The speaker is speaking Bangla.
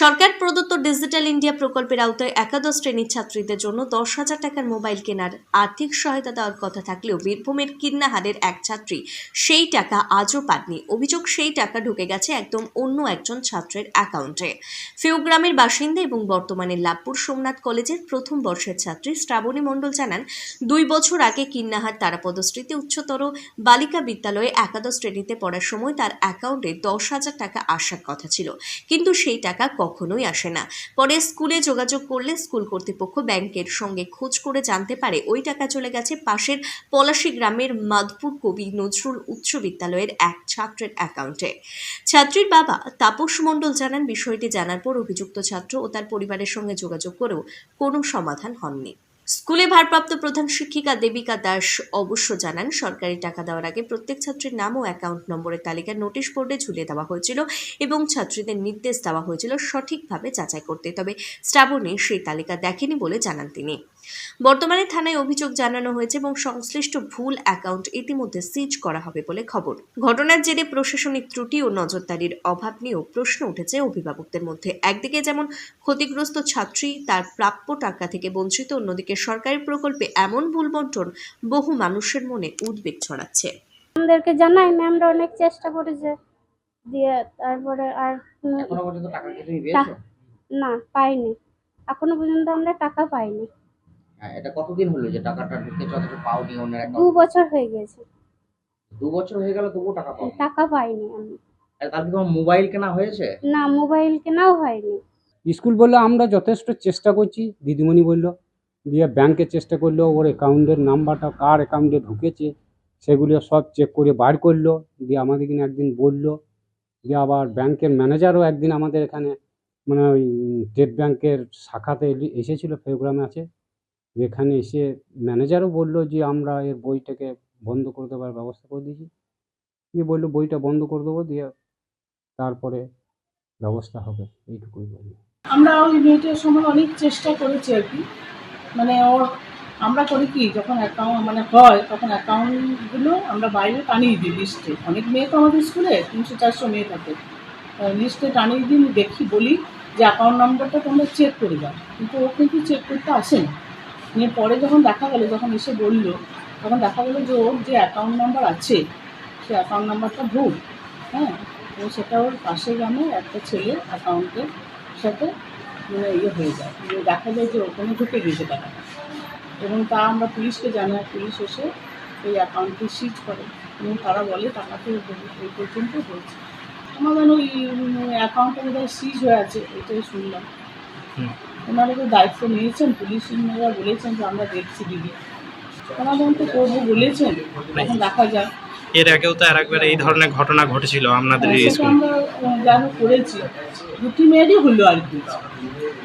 সরকার প্রদত্ত ডিজিটাল ইন্ডিয়া প্রকল্পের আওতায় একাদশ শ্রেণির ছাত্রীদের জন্য দশ হাজার টাকার মোবাইল কেনার আর্থিক সহায়তা দেওয়ার কথা থাকলেও বীরভূমের কিন্নাহারের এক ছাত্রী সেই টাকা আজও পাননি। অভিযোগ সেই টাকা ঢুকে গেছে একদম অন্য একজন ছাত্রের অ্যাকাউন্টে। ফেউগ্রামের বাসিন্দা এবং বর্তমানে লাভপুর সোমনাথ কলেজের প্রথম বর্ষের ছাত্রী শ্রাবণী মণ্ডল জানান, দুই বছর আগে কিন্নাহার তারাপদ স্মৃতি উচ্চতর বালিকা বিদ্যালয়ে একাদশ শ্রেণীতে পড়ার সময় তার অ্যাকাউন্টে দশ হাজার টাকা আসার কথা ছিল। কিন্তু সেই টাকা কখনোই আসে না। পরে স্কুলে যোগাযোগ করলে স্কুল কর্তৃপক্ষ ব্যাংকের সঙ্গে খোঁজ করে জানতে পারে ওই টাকা চলে গেছে পাশের পলাশী গ্রামের মাদপুর কবি নজরুল উচ্চ বিদ্যালয়ের এক ছাত্রের অ্যাকাউন্টে। ছাত্রীর বাবা তাপস মণ্ডল জানান, বিষয়টি জানার পর অভিযুক্ত ছাত্র ও তার পরিবারের সঙ্গে যোগাযোগ করেও কোনো সমাধান হননি। স্কুলে ভারপ্রাপ্ত প্রধান শিক্ষিকা দেবিকা দাস অবশ্য জানান, সরকারি টাকা দেওয়ার আগে প্রত্যেক ছাত্রীর নাম ও অ্যাকাউন্ট নম্বরের তালিকা নোটিশ বোর্ডে ঝুলিয়ে দেওয়া হয়েছিল এবং ছাত্রীদের নির্দেশ দেওয়া হয়েছিল সঠিকভাবে যাচাই করতে। তবে শ্রাবণে সেই তালিকা দেখেনি বলে জানান তিনি। বর্তমানে থানায় অভিযোগ জানানো হয়েছে এবং সংশ্লিষ্ট ভুল অ্যাকাউন্ট ইতিমধ্যে সিজ করা হবে বলে খবর। ঘটনার জেরে প্রশাসনিক ত্রুটি ও নজরদারির অভাব নিয়েও প্রশ্ন উঠেছে অভিভাবকদের মধ্যে। একদিকে যেমন ক্ষতিগ্রস্ত ছাত্রী তার প্রাপ্য টাকা থেকে বঞ্চিত অন্যদিকে সরকারি প্রকল্পে এমন ভুল বন্টন বহু মানুষের মনে উদ্বেগ ছড়াচ্ছে। আমাদেরকে জানাই ম্যামরা অনেক চেষ্টা করেছে দিয়ে তারপরে আর কোনো এখনও পর্যন্ত টাকা কি তুমি না পাইনি। এখনও পর্যন্ত আমরা টাকা পাইনি। হ্যাঁ এটা কতদিন হলো যে টাকাটা ঢুকেছে? অথচ পাওনি অন্যের দু অ্যাকাউন্ট বছর হয়ে গেছে। দু বছর হয়ে গেল তবুও টাকা পাও টাকা পাইনি আমি। তার কি তোমার মোবাইল কেনা হয়েছে? না মোবাইল কেনাও হয়নি। স্কুল বলল আমরা যথেষ্ট চেষ্টা করছি। দিদিমণি বলল দিয়ে ব্যাংকে চেষ্টা করল ওর অ্যাকাউন্টের নাম্বারটা কার অ্যাকাউন্টে ঢুকেছে সেগুলো সব চেক করে বার করল। দিয়ে আমাদের কিনে একদিন বলল দিয়ে আবার ব্যাংকের ম্যানেজারও একদিন আমাদের এখানে মানে ওই স্টেট ব্যাংকের শাখাতে এসেছিল ফেব্রুয়ারি আছে। যেখানে এসে ম্যানেজারও বলল যে, আমরা এর বইটাকে বন্ধ করে দেওয়ার ব্যবস্থা করে দিয়েছি। দিয়ে বলল, বইটা বন্ধ করে দেবো, দিয়ে তারপরে ব্যবস্থা হবে। এইটুকুই বলল। আমরা ওই মেয়েটার সময় অনেক চেষ্টা করেছি আর কি। মানে ওর, আমরা করি কি, যখন অ্যাকাউন্ট মানে হয়, তখন অ্যাকাউন্টগুলো আমরা বাইরে টানিয়ে দিই লিস্টে অনেক মেয়ে তো আমাদের স্কুলে তিনশো, চারশো মেয়ে থাকে। লিস্টে টানিয়ে দিই, দেখি, বলি যে অ্যাকাউন্ট নাম্বারটা তোমরা চেক করে দাও। কিন্তু ও কিন্তু চেক করতে আসে না নিয়ে পরে যখন দেখা গেলো, যখন এসে বলল, তখন দেখা গেলো যে ওর যে অ্যাকাউন্ট নাম্বার আছে সে অ্যাকাউন্ট নাম্বারটা ভুল। হ্যাঁ? তো সেটা ওর পাশে গ্রামে একটা ছেলে অ্যাকাউন্টের সাথে মানে ইয়ে হয়ে যায়। দেখা যায় যে ওখানে ঢুকে গিয়েছে টাকাটা। এবং তা আমরা পুলিশকে জানাই। পুলিশ এসে ওই অ্যাকাউন্টটি সিজ করে। এবং তারা বলে টাকাতে এই পর্যন্ত হয়েছে। আমাদের ওই অ্যাকাউন্টটা বোধহয় সিজ হয়ে আছে, এটাই শুনলাম। ওনারা তো দায়িত্ব নিয়েছেন পুলিশ ওনারা বলেছেন যে আমরা দেখছি দিদি। সমাধান তো করব বলেছেন এখন দেখা যাক। এর আগেও তো আর একবার এই ধরনের ঘটনা ঘটেছিল আপনাদের স্কুল। আমরা জানো করেছি। দুটি মেয়েরই হলো আর কি।